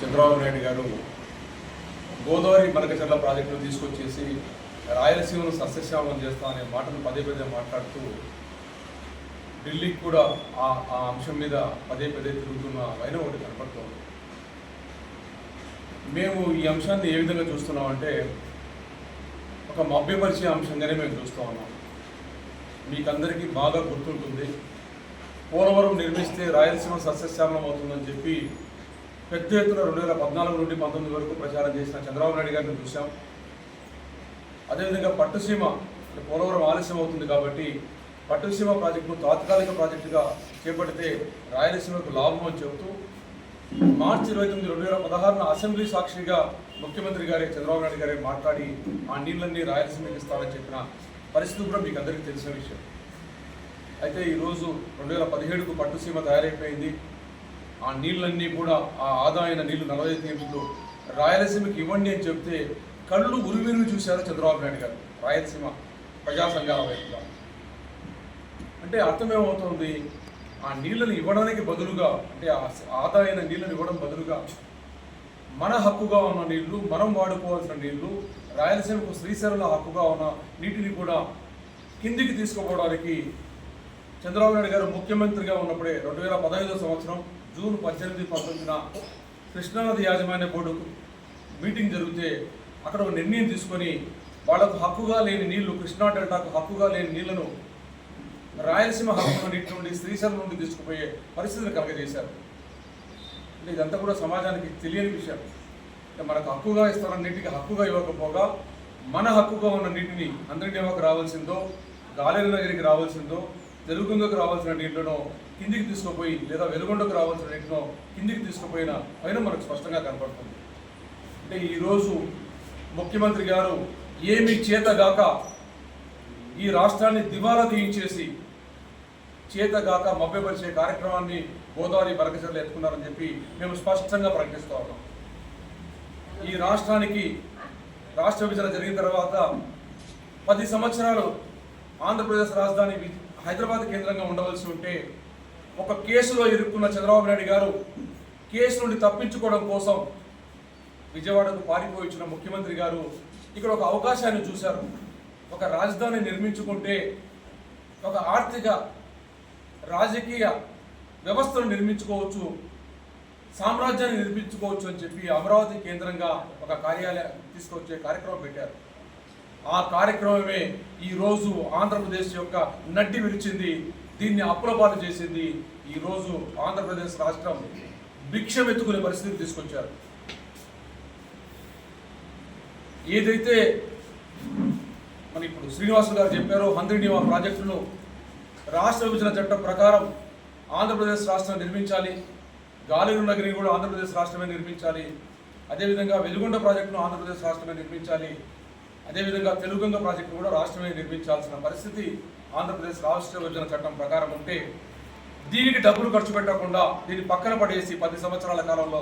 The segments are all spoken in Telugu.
చంద్రబాబు నాయుడు గారు గోదావరి మరకచర్ల ప్రాజెక్టును తీసుకొచ్చేసి రాయలసీమను సస్యశ్యామలం చేస్తా అనే మాటను పదే పదే మాట్లాడుతూ ఢిల్లీకి కూడా ఆ ఆ అంశం మీద పదే పదే తిరుగుతున్న వైన ఒకటి కనపడుతోంది. మేము ఈ అంశాన్ని ఏ విధంగా చూస్తున్నామంటే ఒక మభ్యపరిచే అంశంగానే మేము చూస్తూ ఉన్నాం. మీకందరికీ బాగా గుర్తుంటుంది. పోలవరం నిర్మిస్తే రాయలసీమ సస్యశ్యామలం అవుతుందని చెప్పి పెద్ద ఎత్తున రెండు వేల పద్నాలుగు నుండి పంతొమ్మిది వరకు ప్రచారం చేసిన చంద్రబాబు నాయుడు గారిని చూశాం. అదేవిధంగా పట్టుసీమ పోలవరం ఆలస్యం అవుతుంది కాబట్టి పట్టుసీమ ప్రాజెక్టును తాత్కాలిక ప్రాజెక్టుగా చేపడితే రాయలసీమకు లాభం అని చెబుతూ మార్చి ఇరవై తొమ్మిది రెండు వేల పదహారున అసెంబ్లీ సాక్షిగా ముఖ్యమంత్రి గారే చంద్రబాబు నాయుడు గారే మాట్లాడి ఆ నీళ్ళన్నీ రాయలసీమకి ఇస్తారని చెప్పిన పరిస్థితి కూడా మీకు అందరికీ తెలిసిన విషయం. అయితే ఈరోజు రెండు వేల పదిహేడుకు పట్టుసీమ తయారైపోయింది. ఆ నీళ్ళన్నీ కూడా ఆ ఆదాయన నీళ్ళు నలభై తీర్పులు రాయలసీమకి ఇవ్వండి అని చెప్తే కళ్ళు ఉరివిరివి చూశారు చంద్రబాబు నాయుడు గారు. రాయలసీమ ప్రజా సంఘాల వైపుగా. అంటే అర్థమేమవుతుంది? ఆ నీళ్ళని ఇవ్వడానికి బదులుగా అంటే ఆ ఆదాయన నీళ్ళని ఇవ్వడం బదులుగా మన హక్కుగా ఉన్న నీళ్ళు మనం వాడుకోవాల్సిన నీళ్ళు రాయలసీమకు శ్రీశైలంలో హక్కుగా ఉన్న నీటిని కూడా కిందికి తీసుకోవడానికి చంద్రబాబు నాయుడు గారు ముఖ్యమంత్రిగా ఉన్నప్పుడే రెండు వేల పదహైదో సంవత్సరం జూన్ పద్దెనిమిది పంతొమ్మిదిన కృష్ణానది యాజమాన్య బోర్డు మీటింగ్ జరిగితే అక్కడ ఒక నిర్ణయం తీసుకొని వాళ్ళకు హక్కుగా లేని నీళ్ళు కృష్ణా డెల్టాకు హక్కుగా లేని నీళ్ళను రాయలసీమ హక్కు నీటి నుండి శ్రీశైలం నుండి తీసుకుపోయే పరిస్థితిని కలగజేశారు. అంటే ఇదంతా కూడా సమాజానికి తెలియని విషయం. అంటే మనకు హక్కుగా ఇస్తున్న నీటికి హక్కుగా ఇవ్వకపోగా మన హక్కుగా ఉన్న నీటిని అందరికీ రావాల్సిందో గాలేరు నగరికి రావాల్సిందో తెలుగుంగకు రావాల్సిన నీటిలో కిందికి తీసుకుపోయి లేదా వెలుగొండకు రావాల్సిన నీటిలో కిందికి తీసుకుపోయిన పైన మనకు స్పష్టంగా కనపడుతుంది. అంటే ఈరోజు ముఖ్యమంత్రి గారు ఏమి చేతగాక ఈ రాష్ట్రాన్ని దివాలా తీయించేసి చేతగాక మభ్యపరిచే కార్యక్రమాన్ని గోదావరి బరకచర్లు ఎత్తుకున్నారని చెప్పి మేము స్పష్టంగా ప్రకటిస్తూ ఉన్నాం. ఈ రాష్ట్రానికి రాష్ట్ర విభజన జరిగిన తర్వాత పది సంవత్సరాలు ఆంధ్రప్రదేశ్ రాజధాని హైదరాబాద్ కేంద్రంగా ఉండవలసి ఉంటే ఒక కేసులో ఇరుక్కున్న చంద్రబాబు నాయుడు గారు కేసు నుండి తప్పించుకోవడం కోసం విజయవాడకు పారిపోయించిన ముఖ్యమంత్రి గారు ఇక్కడ ఒక అవకాశాన్ని చూశారు. ఒక రాజధాని నిర్మించుకుంటే ఒక ఆర్థిక రాజకీయ వ్యవస్థను నిర్మించుకోవచ్చు సామ్రాజ్యాన్ని నిర్మించుకోవచ్చు అని చెప్పి అమరావతి కేంద్రంగా ఒక కార్యాలయం తీసుకొచ్చే కార్యక్రమం పెట్టారు. ఆ కార్యక్రమమే ఈరోజు ఆంధ్రప్రదేశ్ యొక్క నడ్డి విరిచింది దీన్ని అప్పులపాలు చేసింది. ఈరోజు ఆంధ్రప్రదేశ్ రాష్ట్రం భిక్షం ఎత్తుకునే పరిస్థితికి తీసుకొచ్చారు. ఏదైతే మన ఇప్పుడు శ్రీనివాసులు గారు చెప్పారో హంద్రినివా ప్రాజెక్టును రాష్ట్ర విభజన చట్టం ప్రకారం ఆంధ్రప్రదేశ్ రాష్ట్రం నిర్మించాలి. గాలిరు నగరి కూడా ఆంధ్రప్రదేశ్ రాష్ట్రమే నిర్మించాలి. అదేవిధంగా వెలుగొండ ప్రాజెక్టును ఆంధ్రప్రదేశ్ రాష్ట్రమే నిర్మించాలి. అదేవిధంగా తెలుగంగ ప్రాజెక్టు కూడా రాష్ట్రమే నిర్మించాల్సిన పరిస్థితి ఆంధ్రప్రదేశ్ రాష్ట్ర విభజన చట్టం ప్రకారం ఉంటే దీనికి డబ్బులు ఖర్చు పెట్టకుండా దీన్ని పక్కన పడేసి పది సంవత్సరాల కాలంలో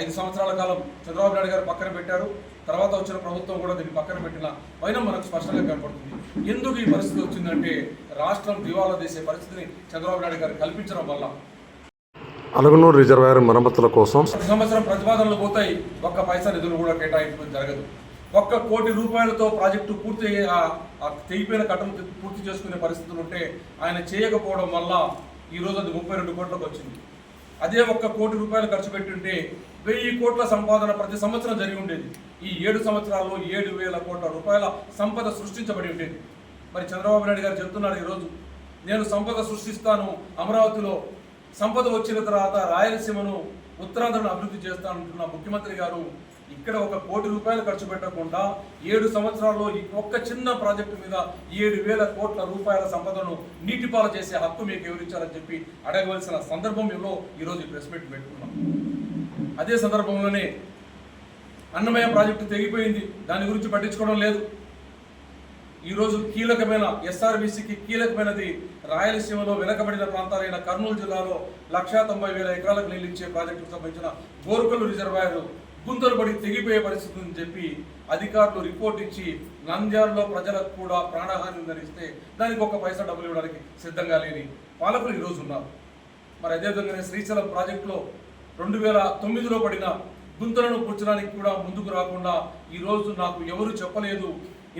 ఐదు సంవత్సరాల కాలం చంద్రబాబు నాయుడు గారు పక్కన పెట్టారు. తర్వాత వచ్చిన ప్రభుత్వం కూడా దీన్ని పక్కన పెట్టిన పైన మనకు స్పష్టంగా కనపడుతుంది. ఎందుకు ఈ పరిస్థితి వచ్చిందంటే రాష్ట్రం దివాలా తీసే పరిస్థితిని చంద్రబాబు నాయుడు గారు కల్పించడం వల్ల. అలగనూరు రిజర్వాయర్ మరమ్మతుల కోసం ప్రతి సంవత్సరం ప్రతిపాదనలు పోతాయి. ఒక్క పైసా నిధులు కూడా కేటాయింపు జరగదు. ఒక్క కోటి రూపాయలతో ప్రాజెక్టు పూర్తి అయ్యే- తెగిపోయిన కట్టలు పూర్తి చేసుకునే పరిస్థితులు ఉంటే ఆయన చేయకపోవడం వల్ల ఈ రోజు అది ముప్పై రెండు కోట్లకు వచ్చింది. అదే ఒక్క కోటి రూపాయలు ఖర్చు పెట్టుంటే వెయ్యి కోట్ల సంపాదన ప్రతి సంవత్సరం జరిగి ఉండేది. ఈ ఏడు సంవత్సరాల్లో ఏడు వేల కోట్ల రూపాయల సంపద సృష్టించబడి ఉండేది. మరి చంద్రబాబు నాయుడు గారు చెప్తున్నాడు ఈరోజు నేను సంపద సృష్టిస్తాను అమరావతిలో సంపద వచ్చిన తర్వాత రాయలసీమను ఉత్తరాంధ్రను అభివృద్ధి చేస్తానంటున్న ముఖ్యమంత్రి గారు ఇక్కడ ఒక కోటి రూపాయలు ఖర్చు పెట్టకుండా ఏడు సంవత్సరాల్లో ఈ ఒక్క చిన్న ప్రాజెక్టు మీద ఏడు వేల కోట్ల రూపాయల సంపదను నీటిపాల చేసే హక్కు మీకు ఎవరిచ్చారని చెప్పి అడగవలసిన సందర్భంలో ఈరోజు ప్రెస్ మీట్ పెట్టుకున్నాం. అదే సందర్భంలోనే అన్నమయ్య ప్రాజెక్టు తెగిపోయింది. దాని గురించి పట్టించుకోవడం లేదు. ఈరోజు కీలకమైన ఎస్ఆర్బీసీకి కీలకమైనది రాయలసీమలో వెనకబడిన ప్రాంతాలైన కర్నూలు జిల్లాలో లక్షా తొంభై వేల ఎకరాలకు నీళ్ళు ఇచ్చే ప్రాజెక్టుకు సంబంధించిన గోరుకల్లు రిజర్వాయర్ గుంతలు పడి తెగిపోయే పరిస్థితి ఉందని చెప్పి అధికారులు రిపోర్ట్ ఇచ్చి నంద్యాలలో ప్రజలకు కూడా ప్రాణహాని ధరిస్తే దానికి ఒక పైసా డబ్బులు ఇవ్వడానికి సిద్ధంగా లేని పాలకులు ఈరోజు ఉన్నారు. మరి అదేవిధంగానే శ్రీశైలం ప్రాజెక్టులో రెండు వేల తొమ్మిదిలో పడిన గుంతలను పుచ్చడానికి కూడా ముందుకు రాకుండా ఈరోజు నాకు ఎవరు చెప్పలేదు.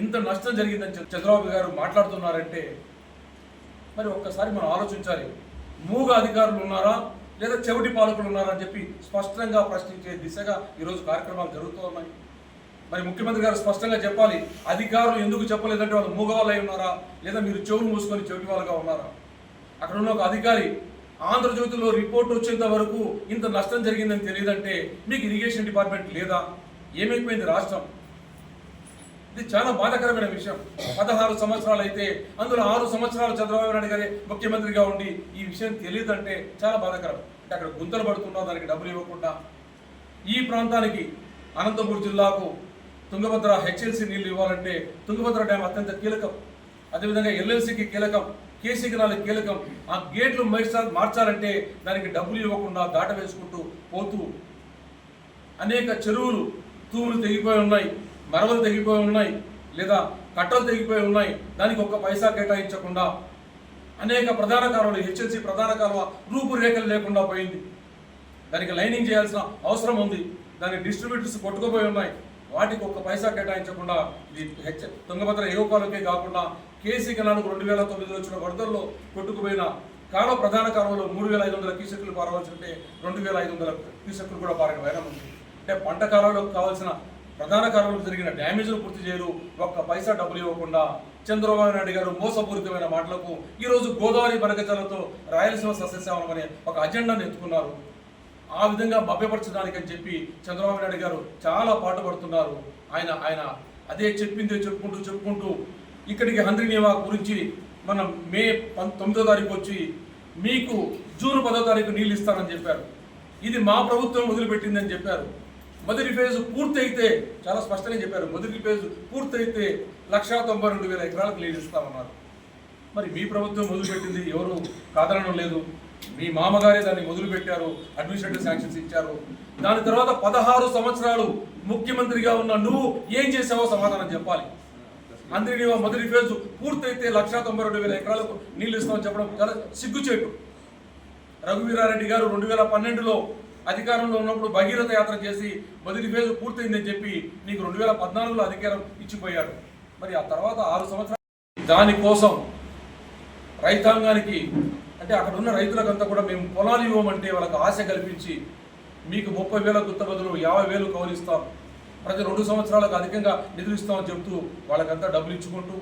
ఇంత నష్టం జరిగిందని చంద్రబాబు గారు మాట్లాడుతున్నారంటే మరి ఒక్కసారి మనం ఆలోచించాలి. మూగ అధికారులు ఉన్నారా? లేదా చెవిటి పాలకులు ఉన్నారా అని చెప్పి స్పష్టంగా ప్రశ్నించే దిశగా ఈరోజు కార్యక్రమాలు జరుగుతూ ఉన్నాయి. మరి ముఖ్యమంత్రి గారు స్పష్టంగా చెప్పాలి అధికారులు ఎందుకు చెప్పలేదంటే వాళ్ళు మూగవాళ్ళై ఉన్నారా? లేదా మీరు చెవులు మూసుకొని చెవిటి వాళ్ళుగా ఉన్నారా? అక్కడ ఉన్న ఒక అధికారి ఆంధ్రజ్యోతిలో రిపోర్ట్ వచ్చేంత వరకు ఇంత నష్టం జరిగిందని తెలియదంటే మీకు ఇరిగేషన్ డిపార్ట్మెంట్ లేదా? ఏమైపోయింది రాష్ట్రం? ఇది చాలా బాధాకరమైన విషయం. పదహారు సంవత్సరాలు అయితే అందులో ఆరు సంవత్సరాలు చంద్రబాబు నాయుడు గారి ముఖ్యమంత్రిగా ఉండి ఈ విషయం తెలియదంటే చాలా బాధాకరం. అంటే అక్కడ గుంతలు పడుతున్నా దానికి డబ్బులు ఇవ్వకుండా. ఈ ప్రాంతానికి అనంతపూర్ జిల్లాకు తుంగభద్ర హెచ్ఎల్సి నీళ్ళు ఇవ్వాలంటే తుంగభద్ర డ్యామ్ అత్యంత కీలకం. అదేవిధంగా ఎల్ఎల్సికి కీలకం కేసీ కెనాల్ కీలకం. ఆ గేట్లు మైసార్ మార్చాలంటే దానికి డబ్బులు ఇవ్వకుండా దాట వేసుకుంటూ పోతూ అనేక చెరువులు తూములు తెగిపోయి ఉన్నాయి. మరవలు తెగిపోయి ఉన్నాయి లేదా కట్టలు తెగిపోయి ఉన్నాయి. దానికి ఒక్క పైసా కేటాయించకుండా అనేక ప్రధాన కాలువలు హెచ్ఎల్సి ప్రధాన కాలువ రూపురేఖలు లేకుండా పోయింది. దానికి లైనింగ్ చేయాల్సిన అవసరం ఉంది. దాని డిస్ట్రిబ్యూటర్స్ కొట్టుకుపోయి ఉన్నాయి. వాటికి ఒక్క పైసా కేటాయించకుండా ఇది హెచ్ తుంగభద్ర యువకాలకే కాకుండా కేసీ కెనాలకు రెండు వేల తొమ్మిదిలో వచ్చిన వరదల్లో కొట్టుకుపోయిన కాలువ ప్రధాన కాలువలో మూడు వేల ఐదు వందల క్యూసెక్లు పారవలసి ఉంటే రెండు వేల ఐదు వందల క్యూసెక్లు కూడా పారిన వైరం ఉంది. అంటే పంట కాలంలో కావాల్సిన ప్రధాన కాలంలో జరిగిన డ్యామేజ్ను పూర్తి చేయరు. ఒక్క పైసా డబ్బులు ఇవ్వకుండా చంద్రబాబు నాయుడు గారు మోసపూరితమైన మాటలకు ఈరోజు గోదావరి బరగజలతో రాయలసీమ సస్యశ్యామలం అనే ఒక అజెండాను ఎత్తుకున్నారు. ఆ విధంగా మభ్యపరచడానికి అని చెప్పి చంద్రబాబు నాయుడు గారు చాలా పాటుపడుతున్నారు. ఆయన ఆయన అదే చెప్పిందే చెప్పుకుంటూ చెప్పుకుంటూ ఇక్కడికి హంద్రి నివా గురించి మనం మే పం తొమ్మిదో తారీఖు వచ్చి మీకు జూన్ పదో తారీఖు నీళ్ళు ఇస్తానని చెప్పారు. ఇది మా ప్రభుత్వం మొదలుపెట్టిందని చెప్పారు. మొదటి ఫేజ్ పూర్తయితే చాలా స్పష్టంగా చెప్పారు మొదటి ఫేజ్ పూర్తయితే లక్షా తొంభై రెండు వేల ఎకరాలకు నీళ్ళు ఇస్తామన్నారు. మరి మీ ప్రభుత్వం మొదలుపెట్టింది ఎవరు? కాదనడం లేదు. మీ మామగారే దాన్ని మొదలుపెట్టారు అడ్మినిస్ట్రేటివ్ శాంక్షన్స్ ఇచ్చారు. దాని తర్వాత పదహారు సంవత్సరాలు ముఖ్యమంత్రిగా ఉన్న నువ్వు ఏం చేసావో సమాధానం చెప్పాలి. అందరినీ మొదటి ఫేజ్ పూర్తయితే లక్షా తొంభై రెండు వేల ఎకరాలకు నీళ్ళు ఇస్తామని చెప్పడం చాలా సిగ్గుచేటు. రఘువీరారెడ్డి గారు రెండు వేల పన్నెండులో అధికారంలో ఉన్నప్పుడు భగీరథ యాత్ర చేసి మొదటి ఫేజ్ పూర్తయిందని చెప్పి నీకు రెండు వేల పద్నాలుగులో అధికారం ఇచ్చిపోయాడు. మరి ఆ తర్వాత ఆరు సంవత్సరాలు దానికోసం రైతాంగానికి అంటే అక్కడ ఉన్న రైతులకంతా కూడా మేము పొలాలు ఇవ్వమంటే వాళ్ళకి ఆశ కల్పించి మీకు ముప్పై వేల గుత్త బదులు యాభై వేలు కౌలిస్తాం ప్రతి రెండు సంవత్సరాలకు అధికంగా నిధులు ఇస్తామని చెప్తూ వాళ్ళకంతా డబ్బులు ఇచ్చుకుంటూ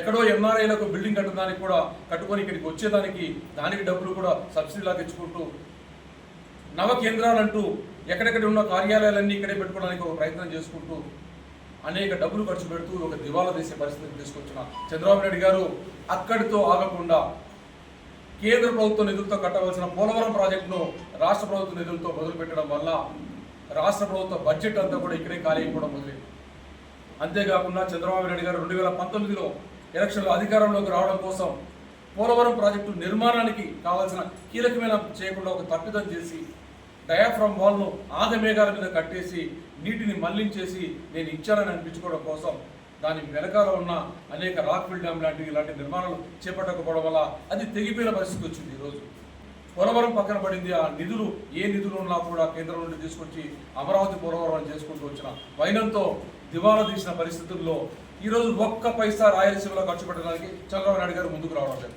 ఎక్కడో ఎంఆర్ఐలకు బిల్డింగ్ కట్టడానికి కూడా కట్టుకొని ఇక్కడికి వచ్చేదానికి దానికి డబ్బులు కూడా సబ్సిడీలాగా ఇచ్చుకుంటూ నవ కేంద్రాలంటూ ఎక్కడెక్కడ ఉన్న కార్యాలయాలన్నీ ఇక్కడే పెట్టుకోవడానికి ఒక ప్రయత్నం చేసుకుంటూ అనేక డబ్బులు ఖర్చు పెడుతూ ఒక దివాలా తీసే పరిస్థితిని తీసుకొచ్చిన చంద్రబాబు నాయుడు గారు అక్కడితో ఆగకుండా కేంద్ర ప్రభుత్వ నిధులతో కట్టవలసిన పోలవరం ప్రాజెక్టును రాష్ట్ర ప్రభుత్వ నిధులతో మొదలుపెట్టడం వల్ల రాష్ట్ర ప్రభుత్వ బడ్జెట్ అంతా కూడా ఇక్కడే ఖాళీ అయిపోవడం మొదలైంది. అంతేకాకుండా చంద్రబాబు నాయుడు గారు రెండు వేల పంతొమ్మిదిలో ఎలక్షన్లో అధికారంలోకి రావడం కోసం పోలవరం ప్రాజెక్టు నిర్మాణానికి కావాల్సిన కీలకమైన చేయకుండా ఒక తప్పిదం చేసి డయాఫ్రమ్ వాల్ను ఆగమేఘాల మీద కట్టేసి నీటిని మళ్ళించేసి నేను ఇచ్చానని అనిపించుకోవడం కోసం దాని వెనకాల ఉన్న అనేక రాక్ఫిల్ డ్యామ్ లాంటి ఇలాంటి నిర్మాణాలు చేపట్టకపోవడం వల్ల అది తెగిపోయిన పరిస్థితి వచ్చింది ఈరోజు పోలవరం పక్కన పడింది ఆ నిధులు ఏ నిధులు ఉన్నా కూడా కేంద్రం నుండి తీసుకొచ్చి అమరావతి పోలవరం చేసుకుంటూ వచ్చిన వైనంతో దివాలా తీసిన పరిస్థితుల్లో ఈరోజు ఒక్క పైసా రాయలసీమలో ఖర్చు పెట్టడానికి చంద్రబాబు నాయుడు గారు ముందుకు రావడం లేదు